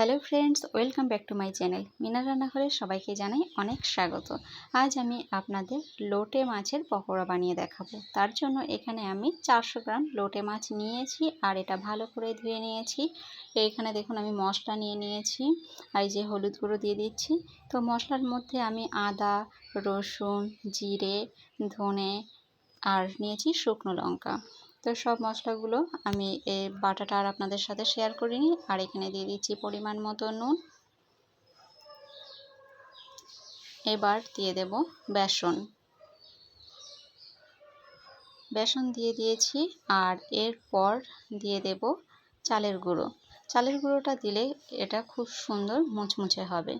Hello friends welcome back to my channel Mina রান্নাঘরে সবাইকে জানাই অনেক স্বাগত। আজ আমি আপনাদের লোটে মাছের পকোড়া বানিয়ে দেখাবো। তার জন্য এখানে আমি চারশো গ্রাম লোটে মাছ নিয়েছি আর এটা ভালো করে ধুয়ে নিয়েছি। এইখানে দেখুন আমি মশলা নিয়ে নিয়েছি আর যে হলুদ গুঁড়ো দিয়ে দিচ্ছি। তো মশলার মধ্যে আমি আদা, রসুন, জিরে, ধনে আর নিয়েছি শুকনো লঙ্কা। তো সব মশলাগুলো আমি এই বাটাটা আর আপনাদের সাথে শেয়ার করিনি। আর এখানে দিয়ে দিচ্ছি পরিমাণ মতো নুন। এবার দিয়ে দেব বেসন। বেসন দিয়ে দিয়েছি আর এরপর দিয়ে দেব চালের গুঁড়ো। চালের গুঁড়োটা দিলে এটা খুব সুন্দর মুচমুচে হবে।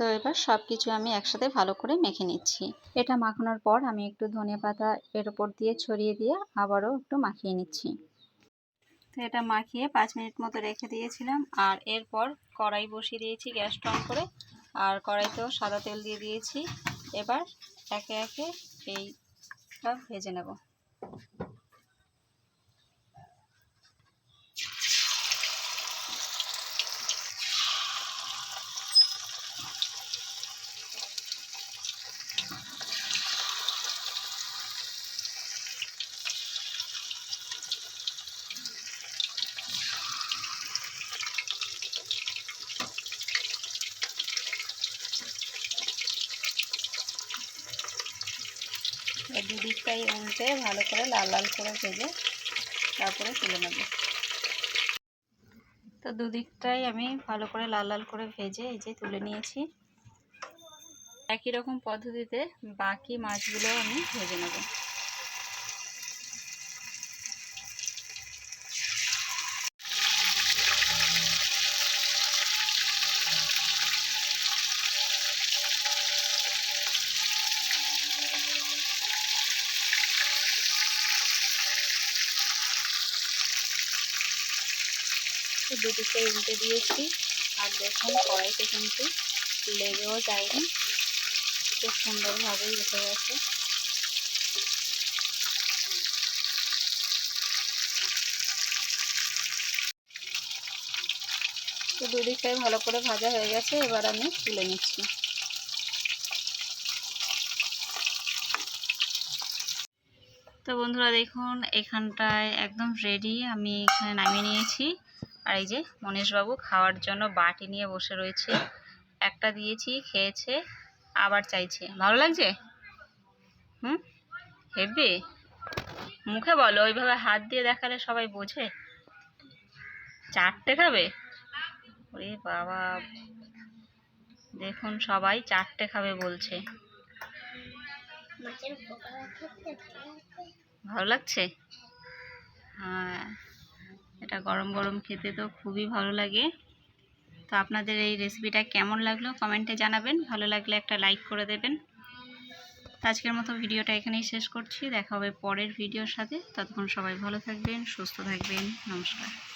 তো এবার সব কিছু আমি একসাথে ভালো করে মেখে নিচ্ছি। এটা মাখানোর পর আমি একটু ধনে পাতা এর ওপর দিয়ে ছড়িয়ে দিয়ে আবারও একটু মাখিয়ে নিচ্ছি। তো এটা মাখিয়ে পাঁচ মিনিট মতো রেখে দিয়েছিলাম আর এরপর কড়াই বসিয়ে দিয়েছি গ্যাস অন করে আর কড়াইতেও সাদা তেল দিয়ে দিয়েছি। এবার একে একে এইটা ভেজে নেব। দুদিকটাই উল্টে ভালো করে লাল লাল করে ভেজে তারপরে তুলে নেব। তো দুদিকটাই আমি ভালো করে লাল লাল করে ভেজে এই যে তুলে নিয়েছি। একই রকম পদ্ধতিতে বাকি মাছগুলো আমি ভেজে নেব। দুদিকে উল্টে দিয়েছি। আর দেখুন, কড়াইতে কিন্তু লেগেও যায়নি। খুব সুন্দরভাবেই উঠে গেছে। তো দুদিকটাই ভালো করে ভাজা হয়ে গেছে, এবার আমি তুলে নিচ্ছি। তো বন্ধুরা দেখুন, এখানটায় একদম রেডি আমি এখানে নামিয়ে নিয়েছি। আর এই যে মনীশবাবু খাওয়ার জন্য বাটি নিয়ে বসে রয়েছে। একটা দিয়েছি, খেয়েছে, আবার চাইছে। ভালো লাগছে? হুম? হেভি মুখে বলো, ওইভাবে হাত দিয়ে দেখালে সবাই বোঝে। চারটে খাবে? ওরে বাবা। দেখুন সবাই চারটে খাবে বলছে। ভালো লাগছে? হ্যাঁ এটা গরম গরম খেতে তো খুবই ভালো লাগে। তো আপনাদের এই রেসিপিটা কেমন লাগল কমেন্টে জানাবেন। ভালো লাগলে একটা লাইক করে দেবেন। আজকের মতো ভিডিওটা এখানেই শেষ করছি। দেখা হবে পরের ভিডিওর সাথে। ততক্ষণ সবাই ভালো থাকবেন, সুস্থ থাকবেন। নমস্কার।